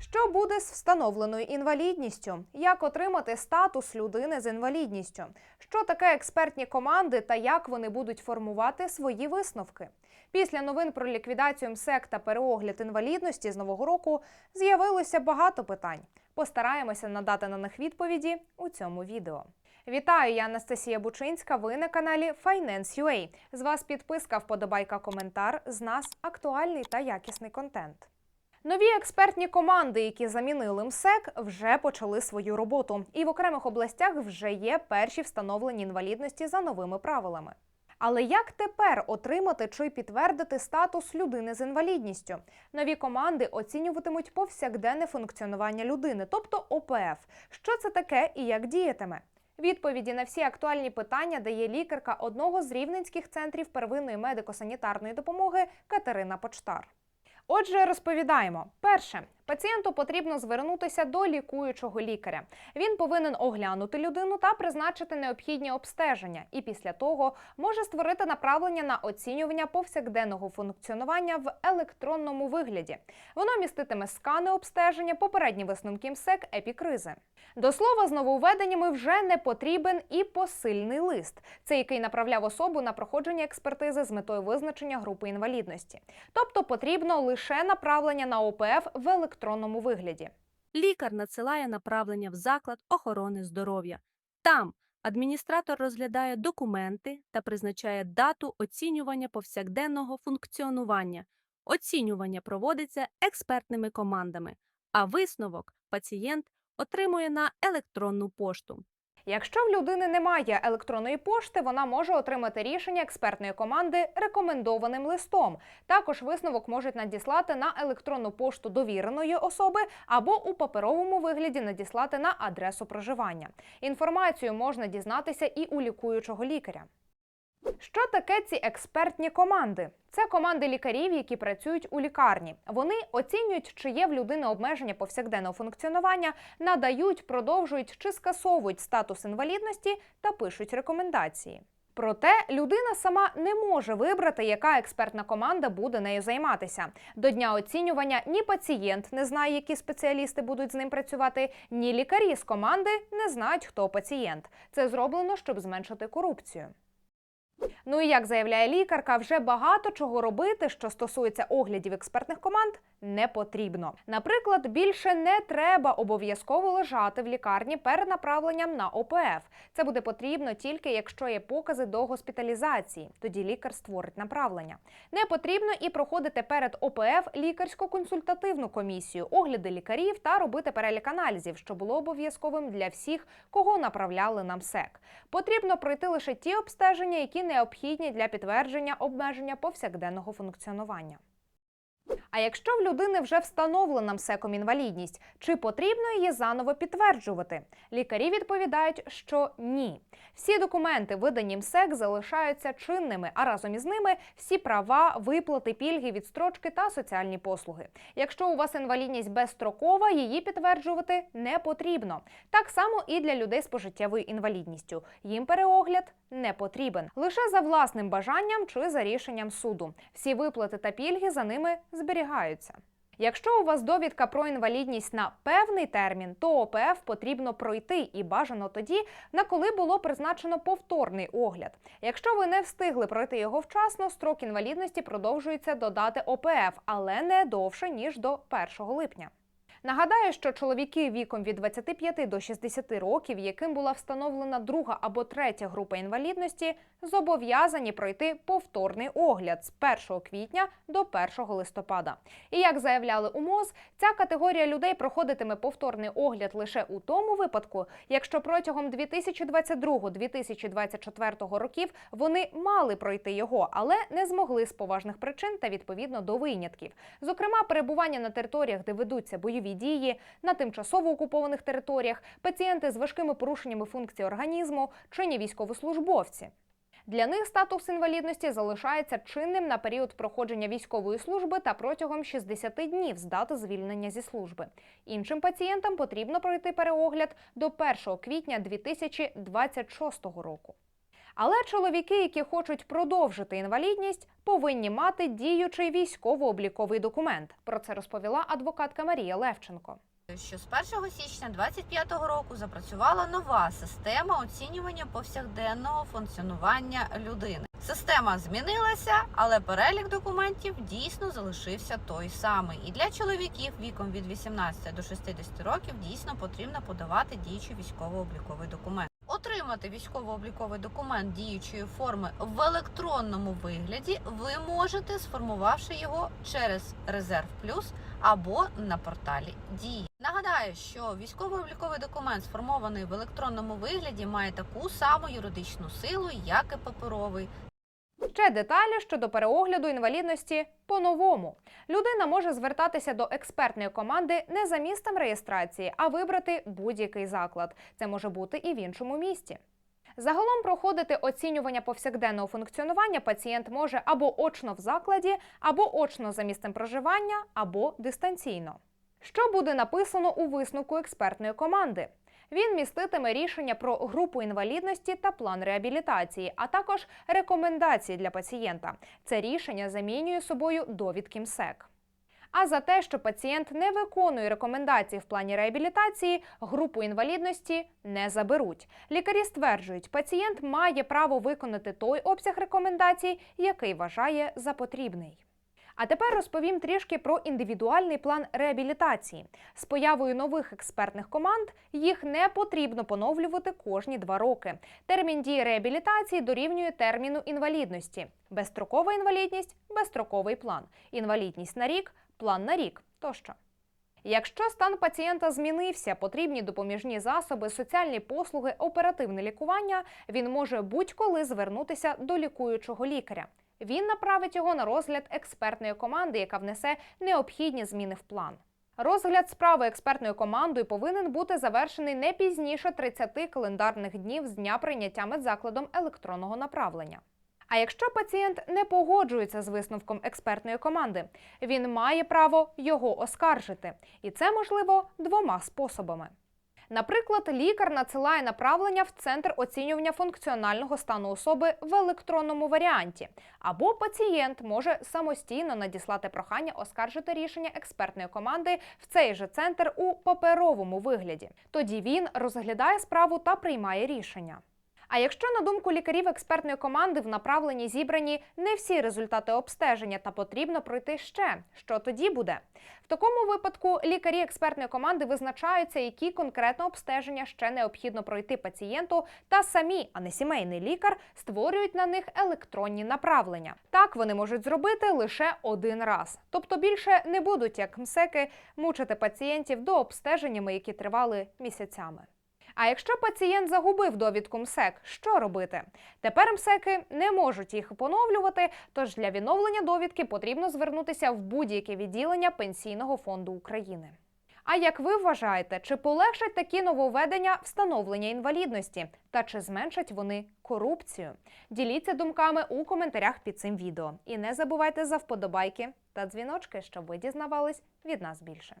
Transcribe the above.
Що буде з встановленою інвалідністю? Як отримати статус людини з інвалідністю? Що таке експертні команди та як вони будуть формувати свої висновки? Після новин про ліквідацію МСЕК та переогляд інвалідності з нового року з'явилося багато питань. Постараємося надати на них відповіді у цьому відео. Вітаю, я Анастасія Бучинська. Ви на каналі Finance.ua. З вас підписка, вподобайка, коментар. З нас актуальний та якісний контент. Нові експертні команди, які замінили МСЕК, вже почали свою роботу, і в окремих областях вже є перші встановлені інвалідності за новими правилами. Але як тепер отримати чи підтвердити статус людини з інвалідністю? Нові команди оцінюватимуть повсякденне функціонування людини, тобто ОПФ. Що це таке і як діятиме? Відповіді на всі актуальні питання дає лікарка одного з рівненських центрів первинної медико-санітарної допомоги Катерина Почтар. Отже, розповідаємо: перше, пацієнту потрібно звернутися до лікуючого лікаря. Він повинен оглянути людину та призначити необхідні обстеження, і після того може створити направлення на оцінювання повсякденного функціонування в електронному вигляді. Воно міститиме скани обстеження, попередні висновки МСЕК, епікризи. До слова, з нововведеннями вже не потрібен і посильний лист, це який направляв особу на проходження експертизи з метою визначення групи інвалідності. Тобто потрібно лише направлення на ОПФ в електронному вигляді. Лікар надсилає направлення в заклад охорони здоров'я. Там адміністратор розглядає документи та призначає дату оцінювання повсякденного функціонування. Оцінювання проводиться експертними командами, а висновок пацієнт отримує на електронну пошту. Якщо в людини немає електронної пошти, вона може отримати рішення експертної команди рекомендованим листом. Також висновок можуть надіслати на електронну пошту довіреної особи або у паперовому вигляді надіслати на адресу проживання. Інформацію можна дізнатися і у лікуючого лікаря. Що таке ці експертні команди? Це команди лікарів, які працюють у лікарні. Вони оцінюють, чи є в людини обмеження повсякденного функціонування, надають, продовжують чи скасовують статус інвалідності та пишуть рекомендації. Проте людина сама не може вибрати, яка експертна команда буде нею займатися. До дня оцінювання ні пацієнт не знає, які спеціалісти будуть з ним працювати, ні лікарі з команди не знають, хто пацієнт. Це зроблено, щоб зменшити корупцію. Ну і як заявляє лікарка, вже багато чого робити, що стосується оглядів експертних команд, не потрібно. Наприклад, більше не треба обов'язково лежати в лікарні перед направленням на ОПФ. Це буде потрібно тільки якщо є покази до госпіталізації. Тоді лікар створить направлення. Не потрібно і проходити перед ОПФ лікарсько-консультативну комісію, огляди лікарів та робити перелік аналізів, що було обов'язковим для всіх, кого направляли на МСЕК. Потрібно пройти лише ті обстеження, які необхідні для підтвердження обмеження повсякденного функціонування. А якщо в людини вже встановлена МСЕКом інвалідність, чи потрібно її заново підтверджувати? Лікарі відповідають, що ні. Всі документи, видані МСЕК, залишаються чинними, а разом із ними всі права, виплати, пільги, відстрочки та соціальні послуги. Якщо у вас інвалідність безстрокова, її підтверджувати не потрібно. Так само і для людей з пожиттєвою інвалідністю. Їм переогляд не потрібен лише за власним бажанням чи за рішенням суду. Всі виплати та пільги за ними зберігаються. Якщо у вас довідка про інвалідність на певний термін, то ОПФ потрібно пройти і бажано тоді, на коли було призначено повторний огляд. Якщо ви не встигли пройти його вчасно, строк інвалідності продовжується до дати ОПФ, але не довше ніж до 1 липня. Нагадаю, що чоловіки віком від 25 до 60 років, яким була встановлена друга або третя група інвалідності, зобов'язані пройти повторний огляд з 1 квітня до 1 листопада. І як заявляли у МОЗ, ця категорія людей проходитиме повторний огляд лише у тому випадку, якщо протягом 2022-2024 років вони мали пройти його, але не змогли з поважних причин та відповідно до винятків. Зокрема, перебування на територіях, де ведуться бойові дії, на тимчасово окупованих територіях, пацієнти з важкими порушеннями функцій організму, чинні військовослужбовці. Для них статус інвалідності залишається чинним на період проходження військової служби та протягом 60 днів з дати звільнення зі служби. Іншим пацієнтам потрібно пройти переогляд до 1 квітня 2026 року. Але чоловіки, які хочуть продовжити інвалідність, повинні мати діючий військово-обліковий документ. Про це розповіла адвокатка Марія Левченко. що з 1 січня 2025 року запрацювала нова система оцінювання повсякденного функціонування людини. Система змінилася, але перелік документів дійсно залишився той самий. І для чоловіків віком від 18 до 60 років дійсно потрібно подавати діючий військово-обліковий документ. Отримати військово-обліковий документ діючої форми в електронному вигляді ви можете, сформувавши його через Резерв Плюс або на порталі Дії. Нагадаю, що військово-обліковий документ, сформований в електронному вигляді, має таку саму юридичну силу, як і паперовий. Ще деталі щодо переогляду інвалідності по-новому. Людина може звертатися до експертної команди не за місцем реєстрації, а вибрати будь-який заклад. Це може бути і в іншому місті. Загалом проходити оцінювання повсякденного функціонування пацієнт може або очно в закладі, або очно за місцем проживання, або дистанційно. Що буде написано у висновку експертної команди? Він міститиме рішення про групу інвалідності та план реабілітації, а також рекомендації для пацієнта. Це рішення замінює собою довідки МСЕК. А за те, що пацієнт не виконує рекомендації в плані реабілітації, групу інвалідності не заберуть. Лікарі стверджують, пацієнт має право виконати той обсяг рекомендацій, який вважає за потрібний. А тепер розповім трішки про індивідуальний план реабілітації. З появою нових експертних команд їх не потрібно поновлювати кожні два роки. Термін дії реабілітації дорівнює терміну інвалідності. Безстрокова інвалідність безстроковий план. Інвалідність на рік, план на рік тощо. Якщо стан пацієнта змінився, потрібні допоміжні засоби, соціальні послуги, оперативне лікування, він може будь-коли звернутися до лікуючого лікаря. Він направить його на розгляд експертної команди, яка внесе необхідні зміни в план. Розгляд справи експертною командою повинен бути завершений не пізніше 30 календарних днів з дня прийняття медзакладом електронного направлення. А якщо пацієнт не погоджується з висновком експертної команди, він має право його оскаржити, і це можливо двома способами. Наприклад, лікар надсилає направлення в центр оцінювання функціонального стану особи в електронному варіанті, або пацієнт може самостійно надіслати прохання оскаржити рішення експертної команди в цей же центр у паперовому вигляді. Тоді він розглядає справу та приймає рішення. А якщо на думку лікарів експертної команди в направленні зібрані не всі результати обстеження та потрібно пройти ще, що тоді буде? В такому випадку лікарі експертної команди визначаються, які конкретно обстеження ще необхідно пройти пацієнту, та самі, а не сімейний лікар, створюють на них електронні направлення. Так вони можуть зробити лише один раз, тобто більше не будуть як МСЕКи мучити пацієнтів до обстеженнями, які тривали місяцями. А якщо пацієнт загубив довідку МСЕК, що робити? Тепер МСЕКи не можуть їх поновлювати, тож для відновлення довідки потрібно звернутися в будь-яке відділення Пенсійного фонду України. А як ви вважаєте, чи полегшать такі нововведення встановлення інвалідності? Та чи зменшать вони корупцію? Діліться думками у коментарях під цим відео. І не забувайте за вподобайки та дзвіночки, щоб ви дізнавались від нас більше.